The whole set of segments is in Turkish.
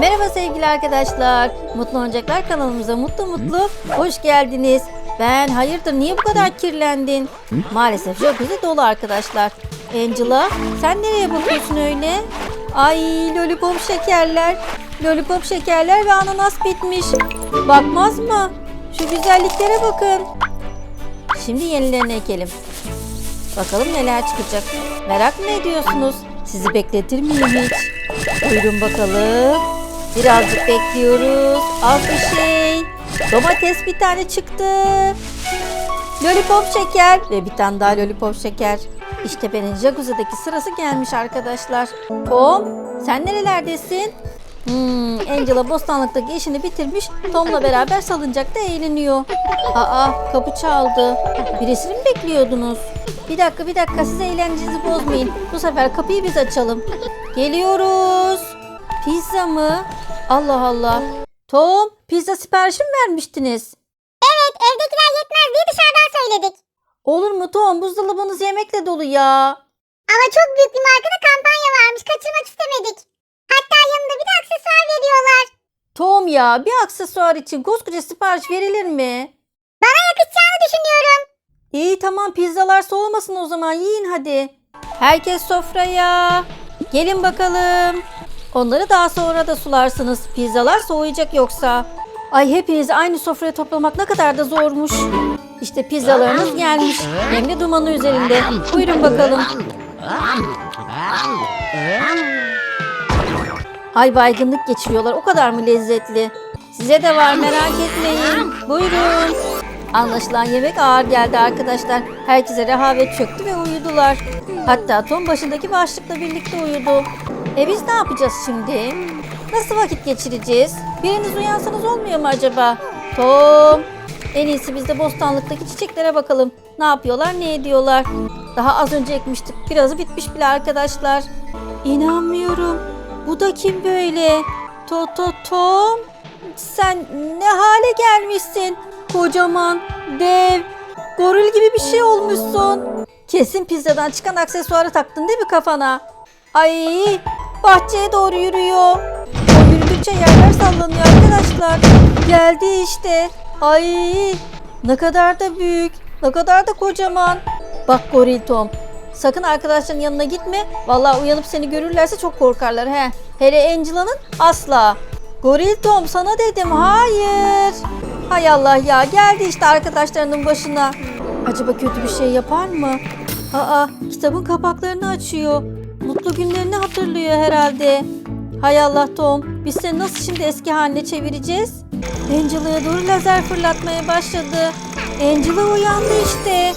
Merhaba sevgili arkadaşlar. Mutlu Oyuncaklar kanalımıza mutlu mutlu hoş geldiniz. Ben hayırdır niye bu kadar kirlendin? Maalesef jacuzzi dolu arkadaşlar. Angela sen nereye bakıyorsun öyle? Ay lollipop şekerler. Lollipop şekerler ve ananas bitmiş. Bakmaz mı? Şu güzelliklere bakın. Şimdi yenilerini ekelim. Bakalım neler çıkacak. Merak mı ediyorsunuz? Sizi bekletir miyim hiç? Buyurun bakalım. Birazcık bekliyoruz. Az bir şey. Domates bir tane çıktı. Lollipop şeker ve bir tane daha lollipop şeker. İşte benim jacuzzi'deki sırası gelmiş arkadaşlar. Tom sen nerelerdesin? Hmm, Angela bostanlıktaki işini bitirmiş. Tom'la beraber salıncakta eğleniyor. Aa kapı çaldı. Birisini mi bekliyordunuz? Bir dakika bir dakika siz eğlencenizi bozmayın. Bu sefer kapıyı biz açalım. Geliyoruz. Pizza mı? Allah Allah. Tom pizza siparişi mi vermiştiniz? Evet evdekiler yetmez diye dışarıdan söyledik. Olur mu Tom buzdolabınız yemekle dolu ya. Ama çok büyük bir markada kampanya varmış kaçırmak istemedik. Hatta yanında bir de aksesuar veriyorlar. Tom ya bir aksesuar için koskoca sipariş verilir mi? Bana yakışacağını düşünüyorum. İyi tamam pizzalar soğumasın o zaman yiyin hadi. Herkes sofraya. Gelin bakalım. Onları daha sonra da sularsınız. Pizzalar soğuyacak yoksa. Ay hepinizi aynı sofraya toplamak ne kadar da zormuş. İşte pizzalarınız gelmiş. Hem dumanı üzerinde. Buyurun bakalım. Ay baygınlık geçiriyorlar. O kadar mı lezzetli? Size de var merak etmeyin. Buyurun. Anlaşılan yemek ağır geldi arkadaşlar. Herkese rehavet çöktü ve uyudular. Hatta Tom başındaki başlıkla birlikte uyudu. E biz ne yapacağız şimdi? Nasıl vakit geçireceğiz? Biriniz uyansanız olmuyor mu acaba? Tom, en iyisi biz de bostanlıktaki çiçeklere bakalım. Ne yapıyorlar, ne ediyorlar? Daha az önce ekmiştik. Birazı bitmiş bile arkadaşlar. İnanmıyorum. Bu da kim böyle? To to Tom. Sen ne hale gelmişsin? Kocaman, dev, goril gibi bir şey olmuşsun. Kesin pizzadan çıkan aksesuarı taktın değil mi kafana? Ay, bahçeye doğru yürüyor. O yürüdükçe yerler sallanıyor arkadaşlar. Geldi işte. Ay, ne kadar da büyük, ne kadar da kocaman. Bak goril Tom, sakın arkadaşların yanına gitme. Vallahi uyanıp seni görürlerse çok korkarlar he. Hele Angela'nın asla. Goril Tom sana dedim hayır. Hay Allah ya geldi işte arkadaşlarının başına. Acaba kötü bir şey yapar mı? Aa kitabın kapaklarını açıyor. Mutlu günlerini hatırlıyor herhalde. Hay Allah Tom biz seni nasıl şimdi eski haline çevireceğiz? Angela'ya doğru lazer fırlatmaya başladı. Angela uyandı işte.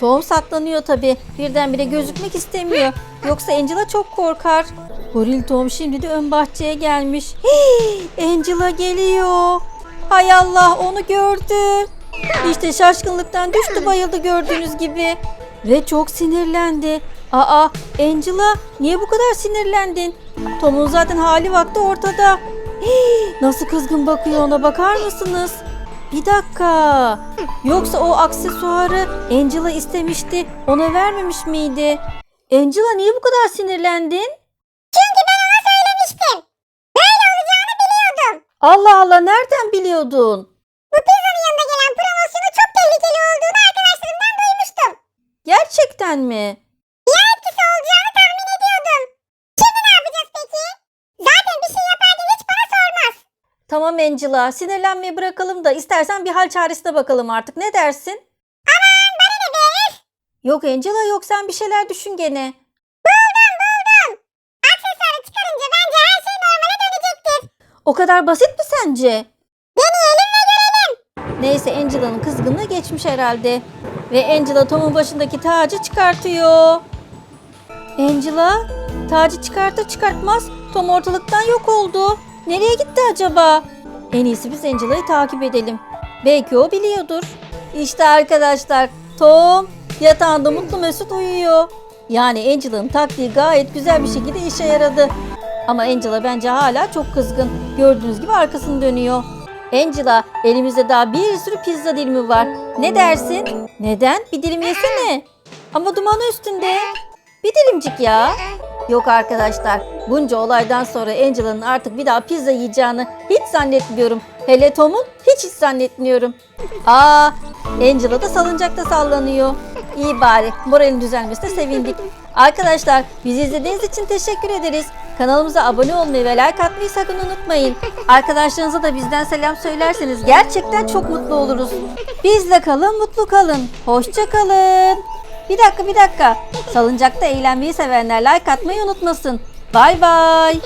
Tom saklanıyor tabi. Birdenbire gözükmek istemiyor. Yoksa Angela çok korkar. Goril Tom şimdi de ön bahçeye gelmiş. Hii, Angela geliyor. Hay Allah onu gördü. İşte şaşkınlıktan düştü bayıldı gördüğünüz gibi. Ve çok sinirlendi. Aa Angela niye bu kadar sinirlendin? Tom'un zaten hali vakti ortada. Hii, nasıl kızgın bakıyor ona bakar mısınız? Bir dakika. Yoksa o aksesuarı Angela istemişti. Ona vermemiş miydi? Angela niye bu kadar sinirlendin? Çünkü ben ona söylemiştim. Böyle olacağını biliyordum. Allah Allah nereden biliyordun? Bu pizzanın yanında gelen promosyonun çok tehlikeli olduğunu arkadaşlarımdan duymuştum. Gerçekten mi? Ya etkisi olacağını tahmin ediyordum. Şimdi ne yapacağız peki? Zaten bir şey yaparken hiç bana sormaz. Tamam Angela sinirlenmeyi bırakalım da istersen bir hal çaresine bakalım artık ne dersin? Aman bana ne be? Yok Angela yok sen bir şeyler düşün gene. Buldum buldum. Aksesuarı çıkarınca bence her şey normale dönecektir. O kadar basit mi sence? Deneyelim ve görelim. Neyse Angela'nın kızgınlığı geçmiş herhalde. Ve Angela Tom'un başındaki tacı çıkartıyor. Angela tacı çıkartır çıkartmaz Tom ortalıktan yok oldu. Nereye gitti acaba? En iyisi biz Angela'yı takip edelim. Belki o biliyordur. İşte arkadaşlar Tom yatağında mutlu mesut uyuyor. Yani Angela'nın taktiği gayet güzel bir şekilde işe yaradı. Ama Angela bence hala çok kızgın. Gördüğünüz gibi arkasını dönüyor. Angela elimizde daha bir sürü pizza dilimi var. Ne dersin? Neden? Bir dilim yesene. Ama dumanı üstünde. Bir dilimcik ya. Yok arkadaşlar, bunca olaydan sonra Angela'nın artık bir daha pizza yiyeceğini hiç zannetmiyorum. Hele Tom'un hiç hiç zannetmiyorum. Aa, Angela da salıncakta sallanıyor. İyi bari, moralin düzelmesine sevindik. Arkadaşlar, bizi izlediğiniz için teşekkür ederiz. Kanalımıza abone olmayı ve like atmayı sakın unutmayın. Arkadaşlarınıza da bizden selam söylerseniz gerçekten çok mutlu oluruz. Bizle kalın, mutlu kalın. Hoşça kalın. Bir dakika, bir dakika. Salıncakta eğlenmeyi sevenler like atmayı unutmasın. Bay bay.